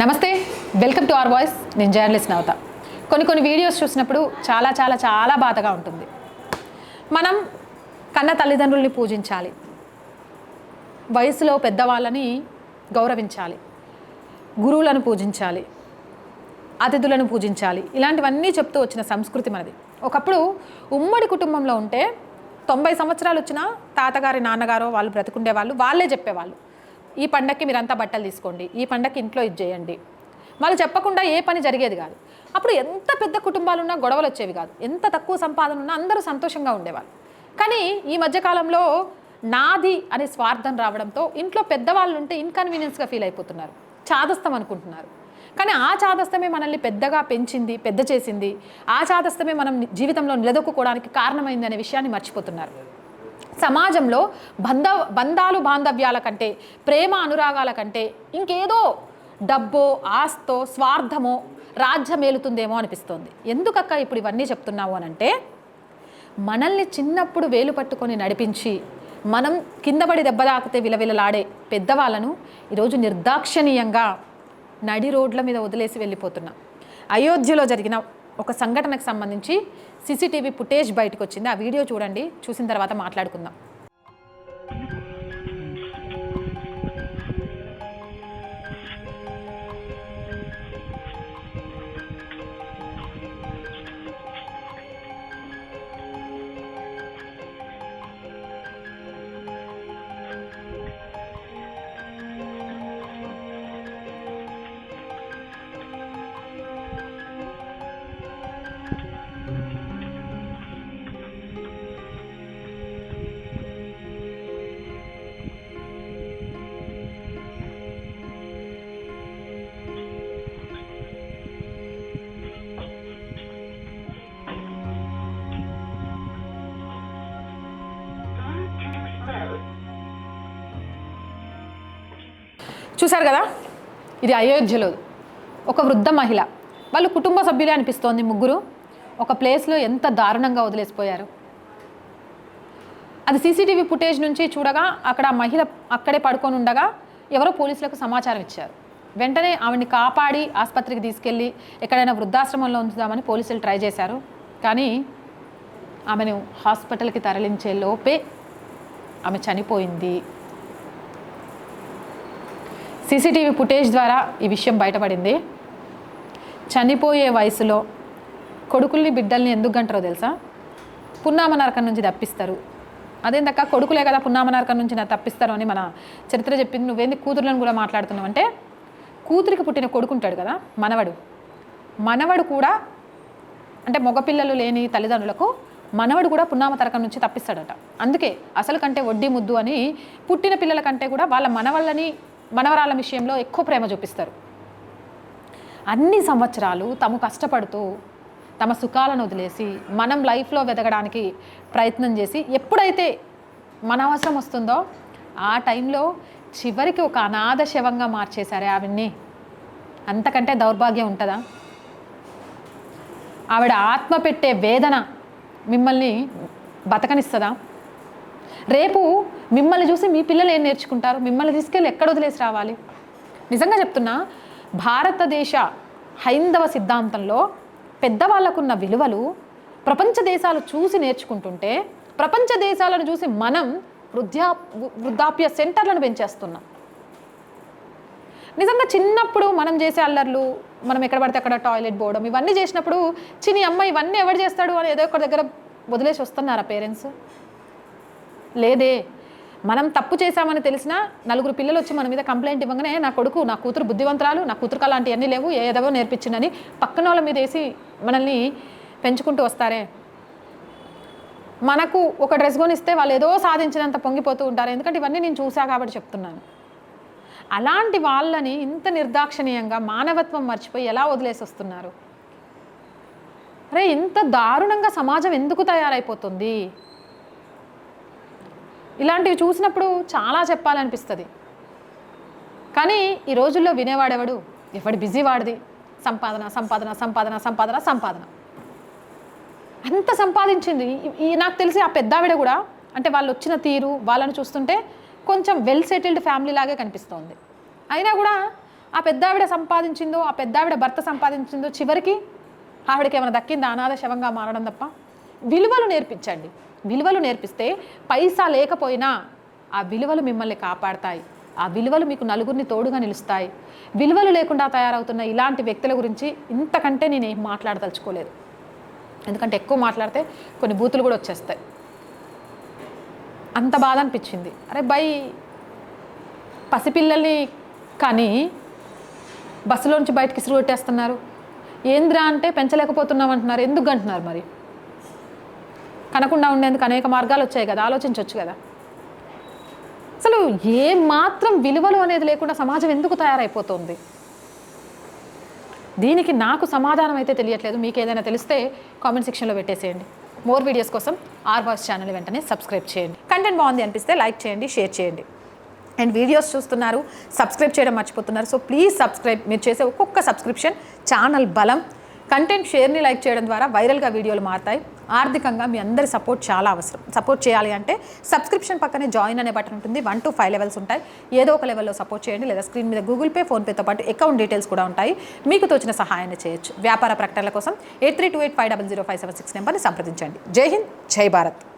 నమస్తే welcome to our voice. నేను journalist నవత. కొన్ని కొన్ని వీడియోస్ చూసినప్పుడు చాలా చాలా చాలా బాధగా ఉంటుంది. మనం కన్న తల్లిదండ్రుల్ని పూజించాలి. వయసులో పెద్దవాళ్ళని గౌరవించాలి. గురువులను పూజించాలి. అతిథులను పూజించాలి. ఇలాంటివన్నీ చెప్తూ వచ్చిన సంస్కృతి మనది. ఒకప్పుడు ఉమ్మడి కుటుంబంలో ఉంటే తొంభై సంవత్సరాలు వచ్చినా తాతగారి నాన్నగారో వాళ్ళు బ్రతికుండే వాళ్ళు వాళ్ళే చెప్పేవాళ్ళు. ఈ పండక్కి మీరంతా బట్టలు తీసుకోండి ఈ పండక్కి ఇంట్లో ఇది చేయండి. వాళ్ళు చెప్పకుండా ఏ పని జరిగేది కాదు. అప్పుడు ఎంత పెద్ద కుటుంబాలు ఉన్నా గొడవలు వచ్చేవి కాదు. ఎంత తక్కువ సంపాదన ఉన్నా అందరూ సంతోషంగా ఉండేవాళ్ళు. కానీ ఈ మధ్యకాలంలో నాది అనే స్వార్థం రావడంతో ఇంట్లో పెద్దవాళ్ళు ఉంటే ఇన్కన్వీనియన్స్గా ఫీల్ అయిపోతున్నారు. చాదస్తం అనుకుంటున్నారు. కానీ ఆ చాదస్తమే మనల్ని పెద్దగా పెంచింది పెద్ద చేసింది. ఆ చాదస్తమే మనం జీవితంలో నిలదొక్కుకోవడానికి కారణమైంది అనే విషయాన్ని మర్చిపోతున్నారు. సమాజంలో బంధ బంధాలు బాంధవ్యాల కంటే ప్రేమ అనురాగాల కంటే ఇంకేదో డబ్బో ఆస్తో స్వార్థమో రాజ్యమేలుతుందేమో అనిపిస్తోంది. ఎందుకక్క ఇప్పుడు ఇవన్నీ చెప్తున్నావు అని అంటే మనల్ని చిన్నప్పుడు వేలు పట్టుకొని నడిపించి మనం కిందపడి దెబ్బ తాకితే విలవిలలాడే పెద్దవాళ్ళను ఈరోజు నిర్దాక్షణీయంగా నడి రోడ్ల మీద వదిలేసి వెళ్ళిపోతున్నాం. అయోధ్యలో జరిగిన ఒక సంఘటనకు సంబంధించి సీసీటీవీ ఫుటేజ్ బయటకు వచ్చింది ఆ వీడియో చూడండి. చూసిన తర్వాత మాట్లాడుకుందాం. చూశారు కదా? ఇది అయోధ్యలో ఒక వృద్ధ మహిళ. వాళ్ళు కుటుంబ సభ్యులే అనిపిస్తోంది ముగ్గురు. ఒక ప్లేస్లో ఎంత దారుణంగా వదిలేసిపోయారు. అది సీసీటీవీ ఫుటేజ్ నుంచి చూడగా అక్కడ ఆ మహిళ అక్కడే పడుకొని ఉండగా ఎవరో పోలీసులకు సమాచారం ఇచ్చారు. వెంటనే ఆవిడ్ని కాపాడి ఆసుపత్రికి తీసుకెళ్ళి ఎక్కడైనా వృద్ధాశ్రమంలో ఉంచుదామని పోలీసులు ట్రై చేశారు. కానీ ఆమెను హాస్పిటల్కి తరలించే లోపే ఆమె చనిపోయింది. సీసీటీవీ ఫుటేజ్ ద్వారా ఈ విషయం బయటపడింది. చనిపోయే వయసులో కొడుకుల్ని బిడ్డల్ని ఎందుకు అంటారో తెలుసా? పున్నామ నరకం నుంచి తప్పిస్తారు. అదేందక్క? కొడుకులే కదా పున్నామ నరకం నుంచి నా తప్పిస్తారు అని మన చరిత్ర చెప్పింది. నువ్వేంది కూతురులను కూడా మాట్లాడుతున్నావు అంటే కూతురికి పుట్టిన కొడుకు ఉంటాడు కదా మనవడు. మనవడు కూడా అంటే మగపిల్లలు లేని తల్లిదండ్రులకు మనవడు కూడా పున్నామ తరకం నుంచి తప్పిస్తాడట. అందుకే అసలు కంటే వడ్డీ ముద్దు అని పుట్టిన పిల్లల కంటే కూడా వాళ్ళ మనవళ్ళని మనవరాల విషయంలో ఎక్కువ ప్రేమ చూపిస్తారు. అన్ని సంవత్సరాలు తము కష్టపడుతూ తమ సుఖాలను వదిలేసి మనం లైఫ్లో వెతకడానికి ప్రయత్నం చేసి ఎప్పుడైతే మన అవసరం వస్తుందో ఆ టైంలో చివరికి ఒక అనాథ శవంగా మార్చేశారే ఆవిడ్ని. అంతకంటే దౌర్భాగ్యం ఉంటుందా? ఆవిడ ఆత్మ పెట్టే వేదన మిమ్మల్ని బతకనిస్తుందా? రేపు మిమ్మల్ని చూసి మీ పిల్లలు ఏం నేర్చుకుంటారు? మిమ్మల్ని తీసుకెళ్ళి ఎక్కడ వదిలేసి రావాలి? నిజంగా చెప్తున్నా భారతదేశ హైందవ సిద్ధాంతంలో పెద్దవాళ్ళకున్న విలువలు ప్రపంచ దేశాలు చూసి నేర్చుకుంటుంటే ప్రపంచ దేశాలను చూసి మనం వృద్ధ్యా వృద్ధాప్య సెంటర్లను పెంచేస్తున్నాం. నిజంగా చిన్నప్పుడు మనం చేసే అల్లర్లు మనం ఎక్కడ పడితే అక్కడ టాయిలెట్ పోవడం ఇవన్నీ చేసినప్పుడు చిని అమ్మ ఇవన్నీ ఎవరు చేస్తాడు అని ఏదో ఒక దగ్గర వదిలేసి వస్తున్నారా పేరెంట్స్? లేదే. మనం తప్పు చేశామని తెలిసినా నలుగురు పిల్లలు వచ్చి మన మీద కంప్లైంట్ ఇవ్వగానే నా కొడుకు నా కూతురు బుద్ధివంతరాలు నా కూతురుకు అలాంటివన్నీ లేవు ఏదేవో నేర్పించిందని పక్కన వాళ్ళ మీద వేసి మనల్ని పెంచుకుంటూ వస్తారే? మనకు ఒక డ్రెస్ కొనిస్తే వాళ్ళు ఏదో సాధించినంత పొంగిపోతూ ఉంటారు. ఎందుకంటే ఇవన్నీ నేను చూసా కాబట్టి చెప్తున్నాను. అలాంటి వాళ్ళని ఇంత నిర్దాక్షణీయంగా మానవత్వం మర్చిపోయి ఎలా వదిలేసి వస్తున్నారు? అరే ఇంత దారుణంగా సమాజం ఎందుకు తయారైపోతుంది? ఇలాంటివి చూసినప్పుడు చాలా చెప్పాలనిపిస్తుంది. కానీ ఈ రోజుల్లో వినేవాడెవడు? ఎవడు బిజీ వాడిది? సంపాదన సంపాదన సంపాదన సంపాదన సంపాదన. అంత సంపాదించింది. ఈ- నాకు తెలిసి ఆ పెద్దావిడ కూడా అంటే వాళ్ళు వచ్చిన తీరు వాళ్ళని చూస్తుంటే కొంచెం వెల్ సెటిల్డ్ ఫ్యామిలీ లాగే కనిపిస్తోంది. అయినా కూడా ఆ పెద్దావిడ సంపాదించిందో ఆ పెద్దావిడ భర్త సంపాదించిందో చివరికి ఆవిడకి ఏమైనా దక్కిందా? అనాథ శవంగా మారడం తప్ప. విలువలు నేర్పించండి. విలువలు నేర్పిస్తే పైసా లేకపోయినా ఆ విలువలు మిమ్మల్ని కాపాడతాయి. ఆ విలువలు మీకు నలుగురిని తోడుగా నిలుస్తాయి. విలువలు లేకుండా తయారవుతున్న ఇలాంటి వ్యక్తుల గురించి ఇంతకంటే నేను ఏం మాట్లాడదలుచుకోలేదు. ఎందుకంటే ఎక్కువ మాట్లాడితే కొన్ని బూతులు కూడా వచ్చేస్తాయి. అంత బాధ అనిపించింది. అరే బై పసిపిల్లల్ని కానీ బస్సులోంచి బయటకి ఇసురు కొట్టేస్తున్నారు. ఏంద్రా అంటే పెంచలేకపోతున్నాం అంటున్నారు ఎందుకు అంటున్నారు మరి? కనకుండా ఉండేందుకు అనేక మార్గాలు వచ్చాయి కదా ఆలోచించవచ్చు కదా. అసలు ఏ మాత్రం విలువలు అనేది లేకుండా సమాజం ఎందుకు తయారైపోతుంది? దీనికి నాకు సమాధానం అయితే తెలియట్లేదు. మీకు ఏదైనా తెలిస్తే కామెంట్ సెక్షన్లో పెట్టేసేయండి. మోర్ వీడియోస్ కోసం ఆర్ వాయిస్ ఛానల్ వెంటనే సబ్స్క్రైబ్ చేయండి. కంటెంట్ బాగుంది అనిపిస్తే లైక్ చేయండి షేర్ చేయండి. అండ్ వీడియోస్ చూస్తున్నారు సబ్స్క్రైబ్ చేయడం మర్చిపోతున్నారు. సో ప్లీజ్ సబ్స్క్రైబ్ మీరు చేసే ఒక్కొక్క సబ్స్క్రిప్షన్ ఛానల్ బలం కంటెంట్ షేర్ని లైక్ చేయడం ద్వారా వైరల్గా వీడియోలు మారుతాయి. ఆర్థికంగా మీ అందరి సపోర్ట్ చాలా అవసరం. సపోర్ట్ చేయాలి అంటే సబ్స్క్రిప్షన్ పక్కనే జాయిన్ అనే బటన్ ఉంటుంది. వన్ టు ఫైవ్ లెవెల్స్ ఉంటాయి. ఏదో ఒక లెవెల్లో సపోర్ట్ చేయండి. లేదా స్క్రీన్ మీద గూగుల్ పే ఫోన్పేతో పాటు అకౌంట్ డీటెయిల్స్ కూడా ఉంటాయి. మీకు తోచిన సహాయాన్ని చేయొచ్చు. వ్యాపార ప్రకటనల కోసం eight three two eight five double zero five seven six నెంబర్ని సంప్రదించండి. జై హింద్ జై భారత్.